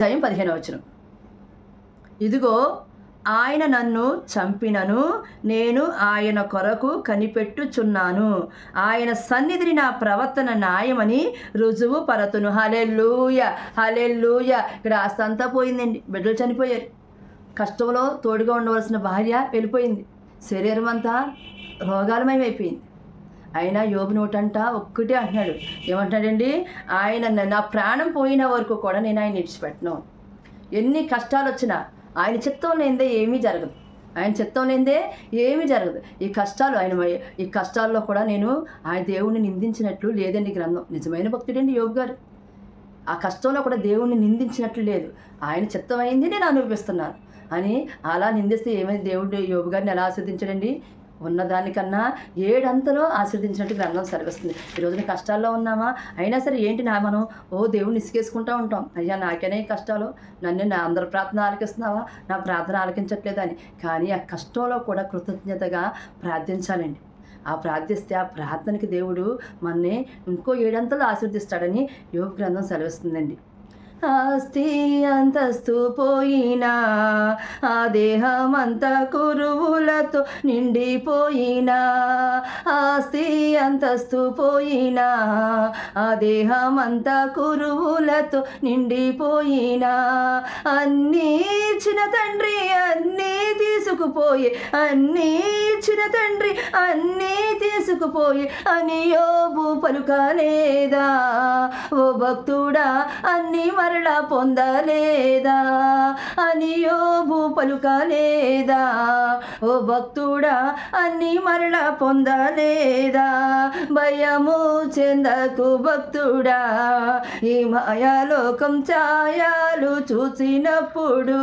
అధ్యాయం పదిహేను వచ్చిన ఇదిగో ఆయన నన్ను చంపినను నేను ఆయన కొరకు కనిపెట్టుచున్నాను. ఆయన సన్నిధిని నా ప్రవర్తన న్యాయమని రుజువు పరతును. Hallelujah hallelujah. ఇక్కడ ఆస్తంతా పోయిందండి. బిడ్డలు చనిపోయారు. కష్టంలో తోడుగా ఉండవలసిన భార్య వెళ్ళిపోయింది. శరీరం అంతా రోగాలమయమైపోయింది. అయినా యోబు నోటంట ఒక్కటే అంటున్నాడు. ఏమంటున్నాడండి? ఆయన నా ప్రాణం పోయిన వరకు కూడా నేను ఆయన విడిచిపెట్టను. ఎన్ని కష్టాలు వచ్చినా ఆయన చిత్తం లేదే ఏమీ జరగదు. ఆయన చిత్తం లేదే ఏమీ జరగదు. ఈ కష్టాలు ఆయన ఈ కష్టాల్లో కూడా నేను ఆయన దేవుణ్ణి నిందించినట్లు లేదండి గ్రంథం. నిజమైన భక్తుడండి యోగు గారు. ఆ కష్టంలో కూడా దేవుణ్ణి నిందించినట్లు లేదు. ఆయన చిత్తమైంది నేను అనుభవిస్తున్నాను. అని అలా నిందిస్తే ఏమైంది? దేవుడు యోగు గారిని ఎలా ఆస్వాదించాడండి? ఉన్నదానికన్నా ఏడంతలో ఆశీర్వదించినట్టు గ్రంథం సరివస్తుంది ఈ రోజున కష్టాల్లో ఉన్నామా? అయినా సరే ఏంటి నా మనం? ఓ దేవుడిని ఇసుకేసుకుంటూ ఉంటాం. అయ్యా నాకేనే కష్టాలు? నన్ను నా అందరి ప్రార్థన ఆలకిస్తున్నావా? నా ప్రార్థన ఆలకించట్లేదని కానీ ఆ కష్టంలో కూడా కృతజ్ఞతగా ప్రార్థించాలండి. ఆ ప్రార్థిస్తే ఆ ప్రార్థనకి దేవుడు మనని ఇంకో ఏడంతలు ఆశీర్దిస్తాడని యోగ గ్రంథం సెలవిస్తుందండి. ఆస్తి అంతస్తు పోయినా ఆ దేహమంతా కురువులతో నిండిపోయినా ఆస్తి అంతస్తు పోయినా ఆ దేహమంతా కురువులతో నిండిపోయినా. అన్నీ ఇచ్చిన తండ్రి అన్నీ తీసుకుపోయి అన్నీ ఇచ్చిన తండ్రి అన్నీ తీసుకుపోయి అని యోబు పలుకలేదా? ఓ భక్తుడా అన్నీ మరలా పొందలేదా? అని యోబు పలుకలేదా? ఓ భక్తుడా అన్ని మరలా పొందలేదా? భయము చెందకు భక్తుడా ఈ మాయాలోకం ఛాయాలు చూసినప్పుడు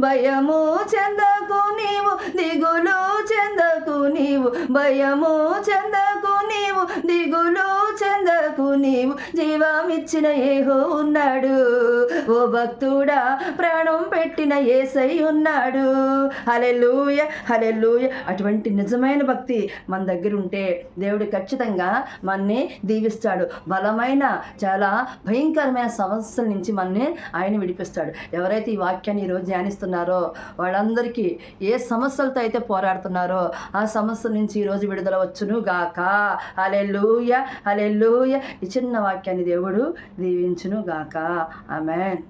భయము చెందకు నీవు దిగులు చెందకు నీవు భయము చెందకు నీవు దిగులు చెందకు నీవు జీవమిచ్చిన ఏహో ఉన్నాడు. ఓ భక్తుడా ప్రాణం పెట్టిన ఏసై ఉన్నాడు. హలెలూయ హలెలూయ అటువంటి నిజమైన భక్తి మన దగ్గర ఉంటే దేవుడు ఖచ్చితంగా మనని దీవిస్తాడు. బలమైన చాలా భయంకరమైన సమస్యల నుంచి మనని ఆయన విడిపిస్తాడు. ఎవరైతే ఈ వాక్యాన్ని ఈరోజు ధ్యానిస్తున్నారో వాళ్ళందరికీ ఏ సమస్యలతో అయితే పోరాడుతున్నారో ఆ సమస్యల నుంచి ఈరోజు విడుదల వచ్చును గాక. హలెలూయ హలెలూయ ఈ చిన్న వాక్యాన్ని దేవుడు దీవించును గాక ఆమెన్.